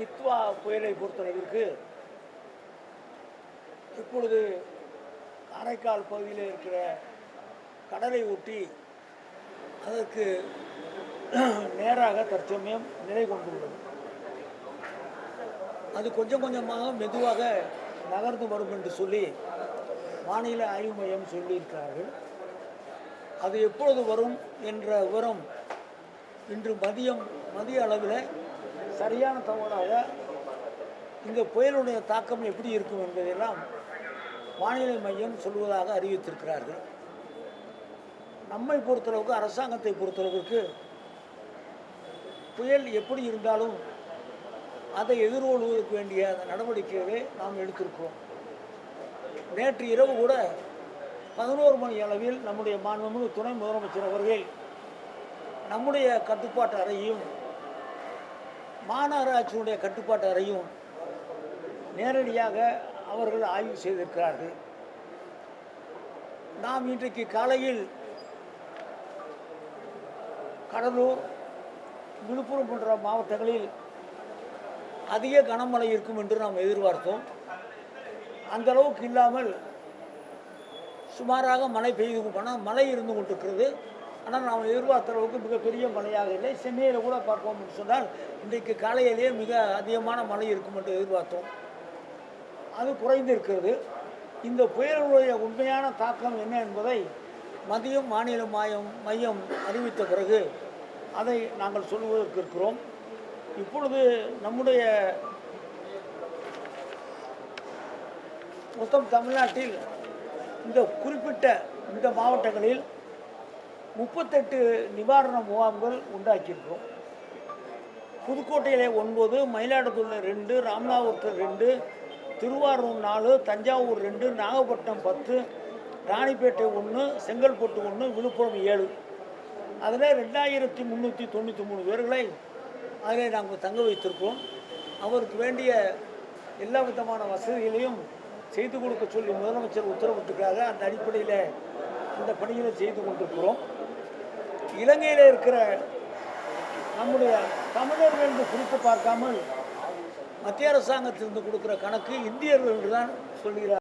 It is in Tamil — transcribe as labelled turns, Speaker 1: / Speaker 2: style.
Speaker 1: டித்வா புயலை பொறுத்தளவிற்கு இப்பொழுது காரைக்கால் பகுதியில் இருக்கிற கடலை ஒட்டி அதற்கு நேராக தற்சமயம் நிலை கொண்டுள்ளது. அது கொஞ்சம் கொஞ்சமாக மெதுவாக நகர்ந்து வரும் என்று சொல்லி மாநில ஆய்வு மையம் சொல்லியிருக்கிறார்கள். அது எப்பொழுது வரும் என்ற விவரம் இன்று மதியம் மதிய அளவில் சரியான தகவலாக இந்த புயலுடைய தாக்கம் எப்படி இருக்கும் என்பதையெல்லாம் வானிலை மையம் சொல்வதாக அறிவித்திருக்கிறார்கள். நம்மை பொறுத்தளவுக்கு அரசாங்கத்தை பொறுத்தளவுக்கு புயல் எப்படி இருந்தாலும் அதை எதிர்கொள்வதற்கு வேண்டிய அந்த நடவடிக்கைகளை நாம் எடுத்திருக்கிறோம். நேற்று இரவு கூட பதினோரு மணி அளவில் நம்முடைய மாண்புமிகு துணை முதலமைச்சர் அவர்கள் நம்முடைய கட்டுப்பாட்டு அறையும் மாநகராட்சியினுடைய கட்டுப்பாட்டு அறையும் நேரடியாக அவர்கள் ஆய்வு செய்திருக்கிறார்கள். நாம் இன்றைக்கு காலையில் கடலூர் விழுப்புரம் போன்ற மாவட்டங்களில் அதிக கனமழை இருக்கும் என்று நாம் எதிர்பார்த்தோம். அந்த அளவுக்கு இல்லாமல் சுமாராக மழை பெய்து ஆனால் மழை இருந்து கொண்டிருக்கிறது. ஆனால் நாம் எதிர்பார்த்த அளவுக்கு மிகப்பெரிய மழையாக இல்லை. சென்னையில் கூட பார்ப்போம் சொன்னால் இன்றைக்கு காலையிலேயே மிக அதிகமான மழை இருக்கும் என்று எதிர்பார்த்தோம். அது குறைந்திருக்கிறது இந்த புயலுடைய உண்மையான தாக்கம் என்ன என்பதை மதியம் மாநில மாயம் மையம் அறிவித்த பிறகு அதை நாங்கள் சொல்வதற்கு இருக்கிறோம். இப்பொழுது நம்முடைய மொத்தம் தமிழ்நாட்டில் இந்த குறிப்பிட்ட இந்த மாவட்டங்களில் முப்பத்தெட்டு நிவாரண முகாம்கள் உண்டாக்கியிருக்கிறோம். புதுக்கோட்டையில் ஒன்பது மயிலாடுதுறையில் ரெண்டு ராமநாதபுரத்தில் ரெண்டு திருவாரூர் நாலு தஞ்சாவூர் ரெண்டு நாகப்பட்டினம் பத்து ராணிப்பேட்டை ஒன்று செங்கல்பட்டு ஒன்று விழுப்புரம் ஏழு. அதில் ரெண்டாயிரத்தி முந்நூற்றி தொண்ணூற்றி மூணு பேர்களை அதில் நாங்கள் தங்க வைத்திருக்கிறோம். அவருக்கு வேண்டிய எல்லா விதமான வசதிகளையும் செய்து கொடுக்க சொல்லி முதலமைச்சர் உத்தரவிட்டிருக்காங்க அந்த அடிப்படையில் இந்த பணிகளை செய்து கொண்டிருக்கிறோம். இலங்கையில் இருக்கிற நம்முடைய தமிழர்கள் என்று குறித்து பார்க்காமல் மத்திய அரசாங்கத்திலிருந்து கொடுக்குற கணக்கு இந்தியர்கள் என்று தான் சொல்கிறார்.